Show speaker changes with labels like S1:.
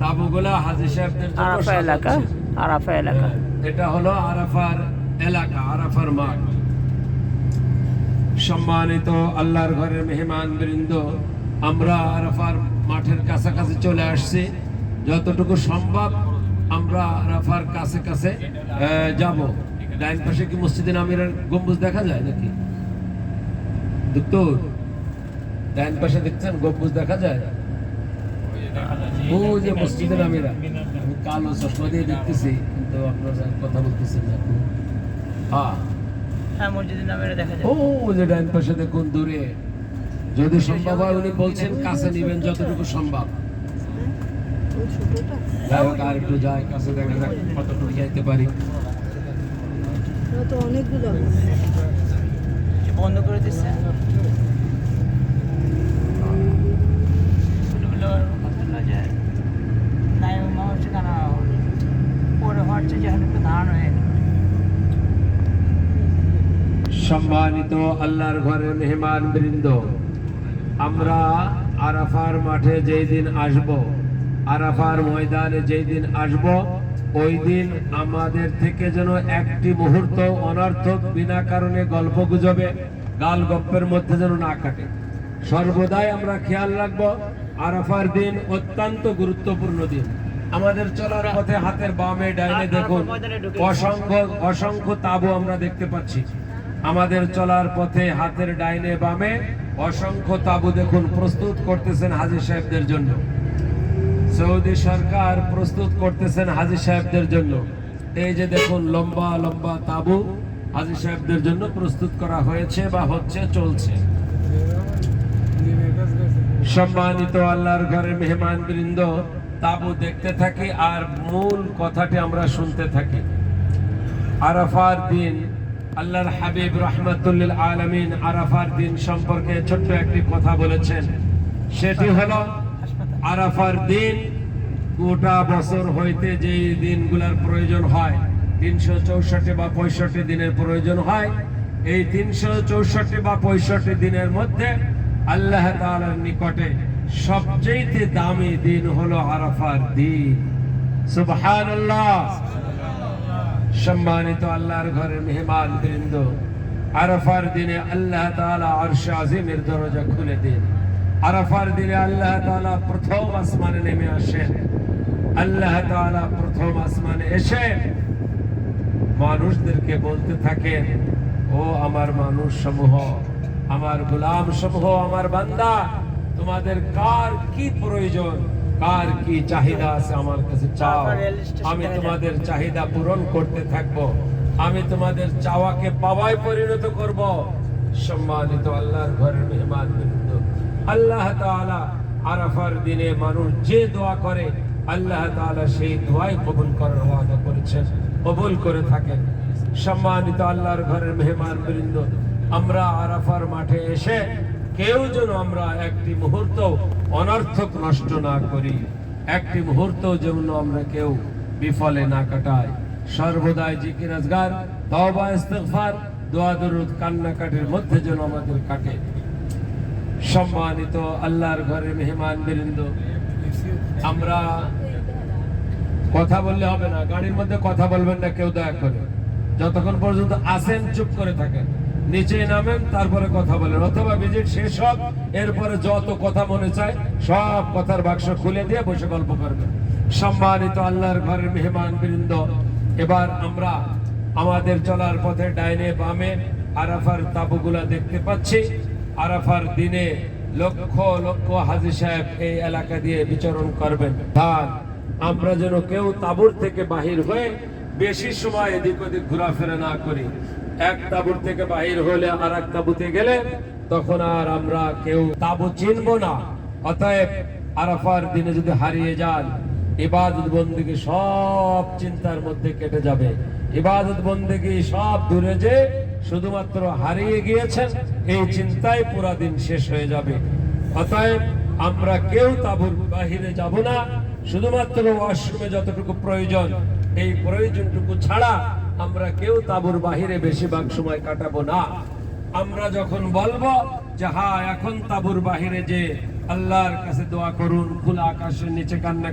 S1: তাবুগুলা হাজি সাহেবদের
S2: আরাফা এলাকা আরাফা এলাকা।
S1: এটা হলো আরাফার এলাকা আরাফার মাঠ। সম্মানিত আল্লাহর ঘরের মেহমান বৃন্দ আমরা আরাফার মাঠের কাছাকাছি চলে আসছি। যতটুকু সম্ভব আমরা আরাফার কাছে কাছে যাব। ডাইন পাশে কি মসজিদে আমিরের গম্বুজ দেখা যায় নাকি? ডাইন পাশে দেখছেন গম্বুজ দেখা যায়? ও যে মসজিদে আমিরা আমি কালো চশমা দিয়ে দেখতেছি কিন্তু আপনারা কথা বলতেছেন না হ্যাঁ
S2: হ্যাঁ মসজিদের নামে দেখা যায়
S1: ও যে ডান পাশে দেখুন দূরে। যদি সম্ভব হয় উনি বলছেন কাছে নিবেন যতটুকু সম্ভব। যাই হোক আর একটু যায় কাছে দেখা যাক কতটুকু যাইতে পারি।
S3: অনেকগুলো।
S2: বন্ধ করে দিচ্ছে ছোটগুলোর কথা হলো যে নাই মা হচ্ছে কেন পরে হচ্ছে যে একটু ধান হয়ে গেল
S1: সম্মানিত আল্লাহর ঘরের মেহমান বৃন্দ আমরা আরাফার মাঠে যেই দিন আসব আরাফার ময়দানে যেই দিন আসব ওই দিন আমাদের থেকে যেন একটি মুহূর্ত অনর্থক বিনা কারণে গল্প গুজবে গাল গপ্পের মধ্যে যেন না কাটে। সর্বদাই আমরা খেয়াল রাখব আরাফার দিন অত্যন্ত গুরুত্বপূর্ণ দিন। আমাদের চলার পথে হাতের বামে ডাইনে দেখুন অসংখ্য অসংখ্য তাবু আমরা দেখতে পাচ্ছি। আমাদের চলার পথে হাতের ডাইনে বামে অসংখ্য তাবু দেখুন প্রস্তুত করতেছেন হাজির সাহেবদের জন্য। সৌদি সরকার প্রস্তুত করতেছেন হাজি সাহেবদের জন্য। এই যে দেখুন লম্বা লম্বা তাবু হাজি সাহেবদের জন্য প্রস্তুত করা হয়েছে বা হচ্ছে, চলছে। সম্মানিত আল্লাহর ঘরের মেহমান বৃন্দ তাবু দেখতে থাকি আর মূল কথাটি আমরা শুনতে থাকি। আরাফার দিন আল্লাহর হাবিব রহমতুল্লিল আলমিন আরাফার দিন সম্পর্কে ছোট্ট একটি কথা বলেছেন। সেটি হলো, আরাফার দিন গোটা বছর হইতে যেই দিনগুলোর প্রয়োজন হয়, তিনশো চৌষট্টি বা পঁয়ষট্টি দিনের প্রয়োজন হয়, এই তিনশো চৌষট্টি বা পঁয়ষট্টি দিনের মধ্যে আল্লাহ তাআলার নিকটে সবচেয়ে দামি দিন হলো আরাফার দিন। সুবহানাল্লাহ। সম্মানিত আল্লাহর ঘরের মেহমান বৃন্দ, আরাফার দিনে আল্লাহ তাআলা আরশ আজিমের দরজা খুলে দেন। আরাফার দিনে আল্লাহ তাআলা প্রথম আসমানে নেমে আসেন। আল্লাহ তাআলা প্রথম আসমানে এসে মানুষদেরকে বলতে থাকেন, ও আমার মানুষ সমূহ আমার গোলাম সমূহ আমার বান্দা, তোমাদের কার কি প্রয়োজন? কার কি চাহিদা আছে আমার কাছে চাও? আমি তোমাদের চাহিদা পূরণ করতে থাকব। আমি তোমাদের চাওয়াকে পাওয়ায় পরিণত করব। সম্মানিত আল্লাহর ঘরের মেহমান বৃন্দ আল্লাহ তাআলা আরাফার দিনে মানুষ যে দোয়া করে আল্লাহ তাআলা সেই দোয়াই কবুল করার ওয়াদা করেছেন কবুল করে থাকেন। সম্মানিত আল্লাহর ঘরের মেহমান বৃন্দ আমরা আরাফার মাঠে এসে কেউ যেন আমরা একটি মুহূর্ত অনর্থক নষ্ট না করি। একটি মুহূর্ত যেন আমরা কেউ বিফলে না কাটাই। সর্বদাই জিকির দরুদ, কান্নাকাটির মধ্যে যেন আমাদের কাটে। সম্মানিত আল্লাহর ঘরের মেহমান বৃন্দ, আমরা কথা বললে হবে না, গাড়ির মধ্যে কথা বলবেন না, কেউ দয়া করে। যতক্ষণ পর্যন্ত আসেন চুপ করে থাকেন। নিচে নামেন, তারপরে কথা বলেন। অথবা ভিজিট শেষ হোক, এরপরে যত কথা মনে চায়, সব কথার বাক্স খুলে দিয়ে বসে গল্প করবেন। সম্মানিত আল্লাহর ঘরের মেহমান বৃন্দ, এবার আমরা আমাদের চলার পথে ডাইনে বামে আরাফার তাবুগুলা দেখতে পাচ্ছি। আরাফার দিনে লক্ষ লক্ষ হাজি সাহেব এই এলাকা দিয়ে বিচরণ করবেন। তার আমরা যেন কেউ তাবুর থেকে বাহির হয়ে বেশি সময় এদিক ওদিক ঘোরাফেরা না করি। এক তাবুর থেকে বাহির হলে আর এক তাবুতে গেলে তখন আর আমরা কেউ তাবু চিনব না। অতএব আরাফার দিনে যদি হারিয়ে যান, ইবাদত সব চিন্তার মধ্যে কেটে যাবে। ইবাদত সব দূরে যে শুধুমাত্র হারিয়ে গিয়েছেন, এই চিন্তায় পুরা দিন শেষ হয়ে যাবে। অতএব আমরা কেউ তাবুর বাহিরে যাব না। শুধুমাত্র ওয়াশরুমে যতটুকু প্রয়োজন, এই প্রয়োজনটুকু ছাড়া আমরা কেউ তাবুর বাহিরে বেশিরভাগ সময় কাটাবো না। আমরা যখন বলব যে হ্যাঁ এখন তাবুর বাহিরে যে আল্লাহর কাছে দোয়া করুন, খোলা আকাশের নিচে কান্না